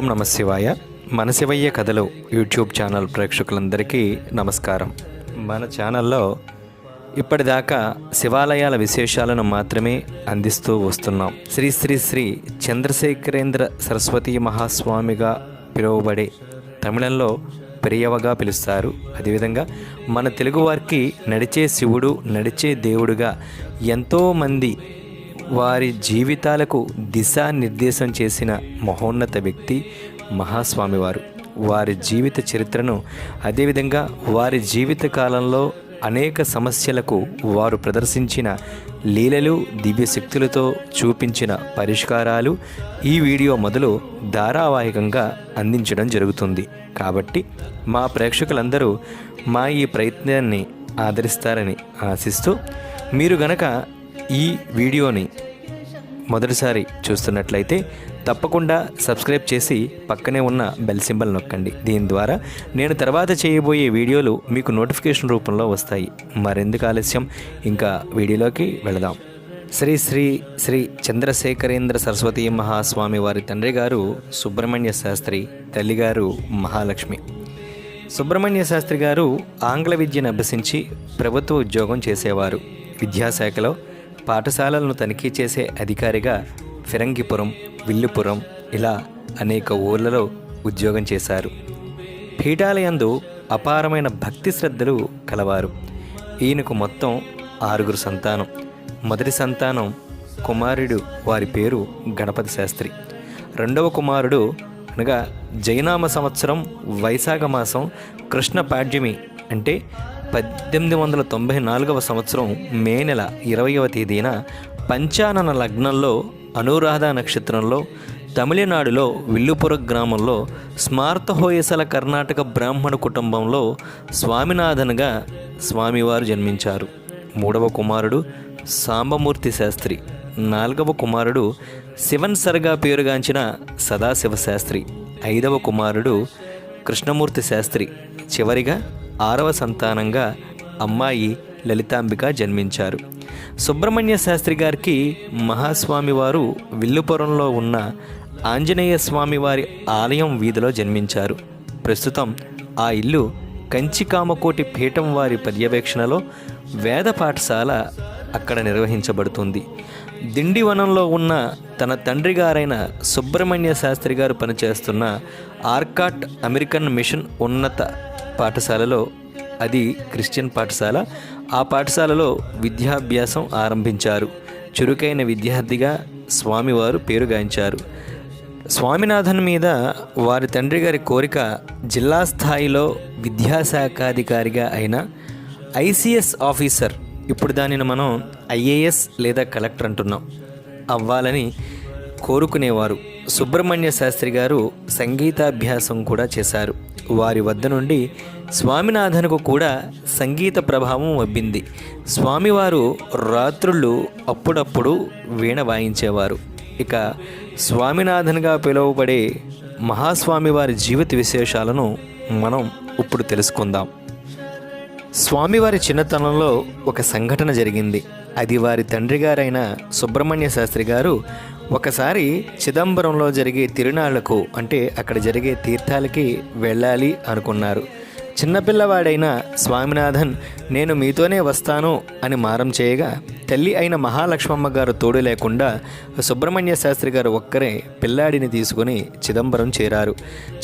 ఓం నమ శివాయ. మన శివయ్య కథలు యూట్యూబ్ ఛానల్ ప్రేక్షకులందరికీ నమస్కారం. మన ఛానల్లో ఇప్పటిదాకా శివాలయాల విశేషాలను మాత్రమే అందిస్తూ వస్తున్నాం. శ్రీ శ్రీ శ్రీ చంద్రశేఖరేంద్ర సరస్వతి మహాస్వామిగా పిలువబడే తమిళంలో పెరియవగా పిలుస్తారు. అదేవిధంగా మన తెలుగువారికి నడిచే శివుడు నడిచే దేవుడుగా ఎంతోమంది వారి జీవితాలకు దిశానిర్దేశం చేసిన మహోన్నత వ్యక్తి మహాస్వామివారు. వారి జీవిత చరిత్రను అదేవిధంగా వారి జీవిత కాలంలో అనేక సమస్యలకు వారు ప్రదర్శించిన లీలలు దివ్యశక్తులతో చూపించిన పరిష్కారాలు ఈ వీడియో మొదలు ధారావాహికంగా అందించడం జరుగుతుంది. కాబట్టి మా ప్రేక్షకులందరూ మా ఈ ప్రయత్నాన్ని ఆదరిస్తారని ఆశిస్తూ మీరు గనక ఈ వీడియోని మొదటిసారి చూస్తున్నట్లయితే తప్పకుండా సబ్స్క్రైబ్ చేసి పక్కనే ఉన్న బెల్ సింబల్ నొక్కండి. దీని ద్వారా నేను తర్వాత చేయబోయే వీడియోలు మీకు నోటిఫికేషన్ రూపంలో వస్తాయి. మరెందుకు ఆలస్యం? ఇంకా వీడియోలోకి వెళదాం. శ్రీ శ్రీ శ్రీ చంద్రశేఖరేంద్ర సరస్వతి మహాస్వామి వారి తండ్రి గారు సుబ్రహ్మణ్య శాస్త్రి తల్లిగారు మహాలక్ష్మి. సుబ్రహ్మణ్య శాస్త్రి గారు ఆంగ్ల విద్యను అభ్యసించి ప్రభుత్వ ఉద్యోగం చేసేవారు. విద్యాశాఖలో పాఠశాలలను తనిఖీ చేసే అధికారిగా ఫిరంగిపురం విల్లుపురం ఇలా అనేక ఊర్లలో ఉద్యోగం చేశారు. పీఠాలయందు అపారమైన భక్తి శ్రద్ధలు కలవారు. ఈయనకు మొత్తం ఆరుగురు సంతానం. మొదటి సంతానం కుమారుడు వారి పేరు గణపతి శాస్త్రి. రెండవ కుమారుడు అనగా జైనామ సంవత్సరం వైశాఖ మాసం కృష్ణ పాడ్యమి అంటే పద్దెనిమిది వందల తొంభై నాలుగవ సంవత్సరం మే నెల ఇరవయవ తేదీన పంచానన లగ్నంలో అనురాధ నక్షత్రంలో తమిళనాడులో విల్లుపుర గ్రామంలో స్మార్తహోయసల కర్ణాటక బ్రాహ్మణ కుటుంబంలో స్వామినాథన్గా స్వామివారు జన్మించారు. మూడవ కుమారుడు సాంబమూర్తి శాస్త్రి నాలుగవ కుమారుడు శివన్ సరగా పేరుగాంచిన సదాశివ శాస్త్రి ఐదవ కుమారుడు కృష్ణమూర్తి శాస్త్రి. చివరిగా ఆరవ సంతానంగా అమ్మాయి లలితాంబిక జన్మించారు. సుబ్రహ్మణ్య శాస్త్రి గారికి మహాస్వామి వారు విల్లుపురంలో ఉన్న ఆంజనేయ స్వామి వారి ఆలయం వీధిలో జన్మించారు. ప్రస్తుతం ఆ ఇల్లు కంచికామకోటి పీఠం వారి పర్యవేక్షణలో వేద పాఠశాల అక్కడ నిర్వహించబడుతుంది. దిండివనంలో ఉన్న తన తండ్రి గారైన సుబ్రహ్మణ్య శాస్త్రి గారు పనిచేస్తున్న ఆర్కాట్ అమెరికన్ మిషన్ ఉన్నత పాఠశాలలో అది క్రిస్టియన్ పాఠశాల ఆ పాఠశాలలో విద్యాభ్యాసం ఆరంభించారు. చురుకైన విద్యార్థిగా స్వామివారు పేరుగాంచారు స్వామినాథన్ మీద వారి తండ్రి గారి కోరిక జిల్లా స్థాయిలో విద్యాశాఖాధికారిగా అయిన ఐసిఎస్ ఆఫీసర్ ఇప్పుడు దానిని మనం ఐఏఎస్ లేదా కలెక్టర్ అంటున్నాం అవ్వాలని కోరుకునేవారు. సుబ్రహ్మణ్య శాస్త్రి గారు సంగీతాభ్యాసం కూడా చేశారు. వారి వద్ద నుండి స్వామినాథన్కు కూడా సంగీత ప్రభావం వబ్బింది. స్వామివారు రాత్రుళ్ళు అప్పుడప్పుడు వీణ వాయించేవారు. ఇక స్వామినాథన్గా పిలువబడే మహాస్వామి వారి జీవిత విశేషాలను మనం ఇప్పుడు తెలుసుకుందాం. స్వామివారి చిన్నతనంలో ఒక సంఘటన జరిగింది. అది వారి తండ్రి గారైన సుబ్రహ్మణ్య శాస్త్రి గారు ఒకసారి చిదంబరంలో జరిగే తిరునాళ్ళకు అంటే అక్కడ జరిగే తీర్థాలకి వెళ్ళాలి అనుకున్నారు. చిన్నపిల్లవాడైన స్వామినాథన్ నేను మీతోనే వస్తాను అని మారం చేయగా తల్లి అయిన మహాలక్ష్మమ్మ గారు తోడు లేకుండా సుబ్రహ్మణ్య శాస్త్రి గారు ఒక్కరే పిల్లాడిని తీసుకుని చిదంబరం చేరారు.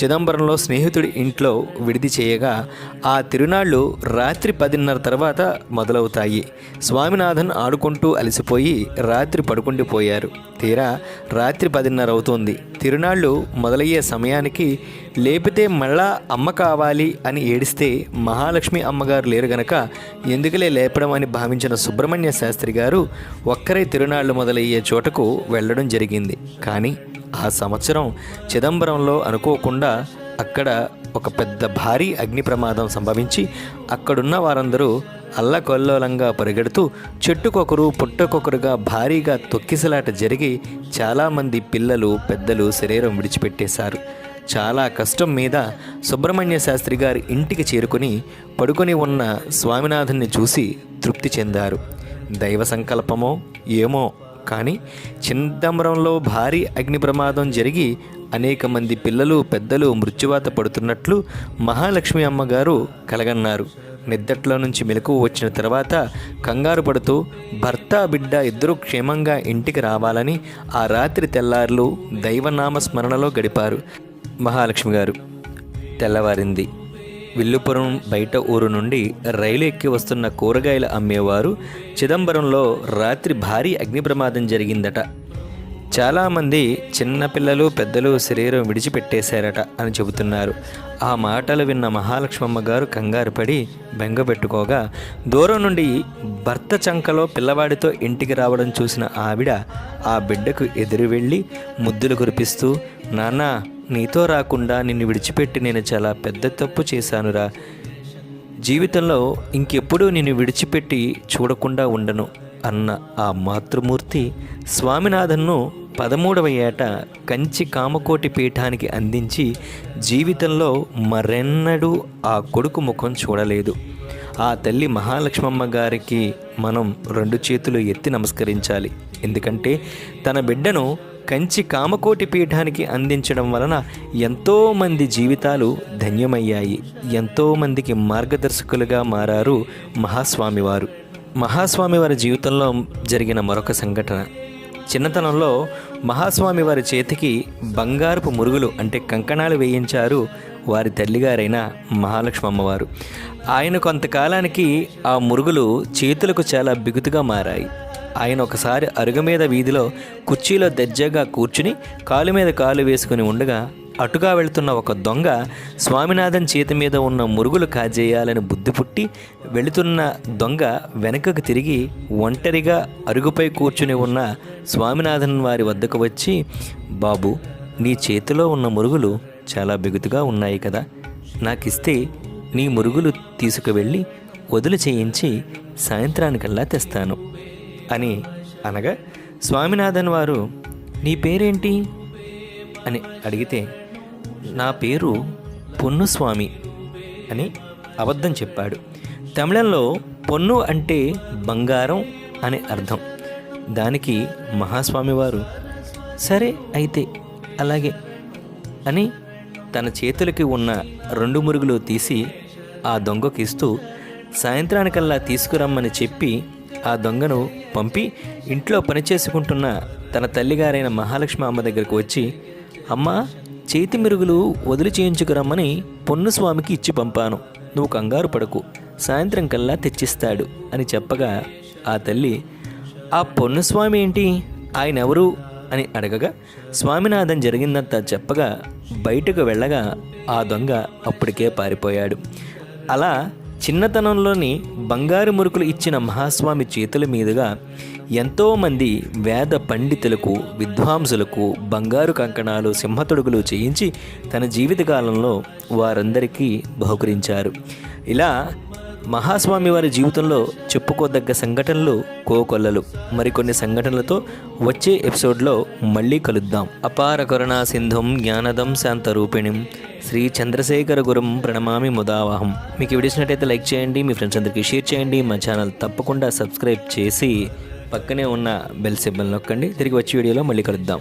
చిదంబరంలో స్నేహితుడి ఇంట్లో విడిది చేయగా ఆ తిరునాళ్ళు రాత్రి పదిన్నర తర్వాత మొదలవుతాయి. స్వామినాథన్ ఆడుకుంటూ అలసిపోయి రాత్రి పడుకుండిపోయారు. తీరా రాత్రి పదిన్నర అవుతుంది. తిరునాళ్ళు మొదలయ్యే సమయానికి లేపితే మళ్ళా అమ్మ కావాలి అని ఏడి ఏడిస్తే మహాలక్ష్మి అమ్మగారు లేరు గనక ఎందుకులే లేపడం అని భావించిన సుబ్రహ్మణ్య శాస్త్రి గారు ఒక్కరే తిరునాళ్ళు మొదలయ్యే చోటకు వెళ్ళడం జరిగింది. కానీ ఆ సంవత్సరం చిదంబరంలో అనుకోకుండా అక్కడ ఒక పెద్ద భారీ అగ్ని ప్రమాదం సంభవించి అక్కడున్న వారందరూ అల్లకొల్లోలంగా పరిగెడుతూ చెట్టుకొకరు పుట్టకొకరుగా భారీగా తొక్కిసలాట జరిగి చాలామంది పిల్లలు పెద్దలు శరీరం విడిచిపెట్టేశారు. చాలా కష్టం మీద సుబ్రహ్మణ్య శాస్త్రి గారి ఇంటికి చేరుకుని పడుకొని ఉన్న స్వామినాథన్ని చూసి తృప్తి చెందారు. దైవ సంకల్పమో ఏమో కానీ చిందంబరంలో భారీ అగ్ని ప్రమాదం జరిగి అనేక మంది పిల్లలు పెద్దలు మృత్యువాత పడుతున్నట్లు మహాలక్ష్మి అమ్మగారు కలగన్నారు. నిద్దట్లో నుంచి మెలకువ వచ్చిన తర్వాత కంగారు పడుతూ భర్త బిడ్డ ఇద్దరూ క్షేమంగా ఇంటికి రావాలని ఆ రాత్రి తెల్లార్లు దైవనామ స్మరణలో గడిపారు. మహాలక్ష్మి గారు. తెల్లవారింది. విల్లుపురం బయట ఊరు నుండి రైలు ఎక్కి వస్తున్న కూరగాయలు అమ్మేవారు చిదంబరంలో రాత్రి భారీ అగ్ని ప్రమాదం జరిగిందట. చాలామంది చిన్నపిల్లలు పెద్దలు శరీరం విడిచిపెట్టేశారట అని చెబుతున్నారు. ఆ మాటలు విన్న మహాలక్ష్మమ్మ గారు కంగారు పడి బెంగపెట్టుకోగా దూరం నుండి భర్త చంకలో పిల్లవాడితో ఇంటికి రావడం చూసిన ఆవిడ ఆ బిడ్డకు ఎదురు వెళ్ళి ముద్దులు కురిపిస్తూ నాన్న నీతో రాకుండా నిన్ను విడిచిపెట్టి నేను చాలా పెద్ద తప్పు చేశానురా. జీవితంలో ఇంకెప్పుడూ నిన్ను విడిచిపెట్టి చూడకుండా ఉండను అన్న ఆ మాతృమూర్తి స్వామినాథన్ను పదమూడవ ఏట కంచి కామకోటి పీఠానికి అందించి జీవితంలో మరెన్నడూ ఆ కొడుకు ముఖం చూడలేదు. ఆ తల్లి మహాలక్ష్మమ్మ గారికి మనం రెండు చేతులు ఎత్తి నమస్కరించాలి. ఎందుకంటే తన బిడ్డను కంచి కామకోటి పీఠానికి అందించడం వలన ఎంతోమంది జీవితాలు ధన్యమయ్యాయి. ఎంతోమందికి మార్గదర్శకులుగా మారారు మహాస్వామివారు. మహాస్వామి వారి జీవితంలో జరిగిన మరొక సంఘటన. చిన్నతనంలో మహాస్వామి వారి చేతికి బంగారపు మురుగులు అంటే కంకణాలు వేయించారు వారి తల్లిగారైన మహాలక్ష్మి అమ్మవారు ఆయన కొంతకాలానికి ఆ మురుగులు చేతులకు చాలా బిగుతుగా మారాయి. ఆయన ఒకసారి అరుగు మీద వీధిలో కుర్చీలో దర్జగా కూర్చుని కాలు మీద కాలు వేసుకుని ఉండగా అటుగా వెళ్తున్న ఒక దొంగ స్వామినాథన్ చేతి మీద ఉన్న మురుగులు కాజేయాలని బుద్ధి పుట్టి వెళుతున్న దొంగ వెనకకు తిరిగి ఒంటరిగా అరుగుపై కూర్చుని ఉన్న స్వామినాథన్ వారి వద్దకు వచ్చి బాబు నీ చేతిలో ఉన్న మురుగులు చాలా బిగుతుగా ఉన్నాయి కదా. నాకిస్తే నీ మురుగులు తీసుకువెళ్ళి వదులు చేయించి సాయంత్రానికల్లా తెస్తాను. అని అనగా స్వామినాథన్ వారు నీ పేరేంటి? అని అడిగితే నా పేరు పొన్నుస్వామి అని అబద్ధం చెప్పాడు. తమిళంలో పొన్ను అంటే బంగారం అని అర్థం. దానికి మహాస్వామి వారు సరే అయితే అలాగే అని తన చేతులకి ఉన్న రెండు మురుగులు తీసి ఆ దొంగకి ఇస్తూ సాయంత్రానికల్లా తీసుకురమ్మని చెప్పి ఆ దొంగను పంపి ఇంట్లో పనిచేసుకుంటున్న తన తల్లిగారైన మహాలక్ష్మి అమ్మ దగ్గరకు వచ్చి అమ్మ చేతి మెరుగులు వదిలి చేయించుకురమ్మని పొన్నుస్వామికి ఇచ్చి పంపాను. నువ్వు కంగారు పడకు. సాయంత్రం కల్లా తెచ్చిస్తాడు అని చెప్పగా ఆ తల్లి ఆ పొన్నుస్వామి ఏంటి? ఆయన ఎవరు అని అడగగా స్వామినాథన్ జరిగిందంతా చెప్పగా బయటకు వెళ్ళగా ఆ దొంగ అప్పటికే పారిపోయాడు. అలా చిన్నతనంలోని బంగారు మురుకులు ఇచ్చిన మహాస్వామి చేతుల మీదుగా ఎంతోమంది వేద పండితులకు విద్వాంసులకు బంగారు కంకణాలు సింహతొడుగులు చేయించి తన జీవితకాలంలో వారందరికీ బహుకరించారు. ఇలా మహాస్వామి వారి జీవితంలో చెప్పుకోదగ్గ సంఘటనలు కోకొల్లలు. మరికొన్ని సంఘటనలతో వచ్చే ఎపిసోడ్లో మళ్ళీ కలుద్దాం. అపార కరుణా సింధుం జ్ఞానదం శాంతరూపిణిం శ్రీ చంద్రశేఖర గురం ప్రణమామి ముదావహం. మీకు విడిచినట్టయితే లైక్ చేయండి మీ ఫ్రెండ్స్ అందరికీ షేర్ చేయండి మా ఛానల్ తప్పకుండా సబ్స్క్రైబ్ చేసి పక్కనే ఉన్న బెల్ సిబ్బల్ నొక్కండి. తిరిగి వచ్చే వీడియోలో మళ్ళీ కలుద్దాం.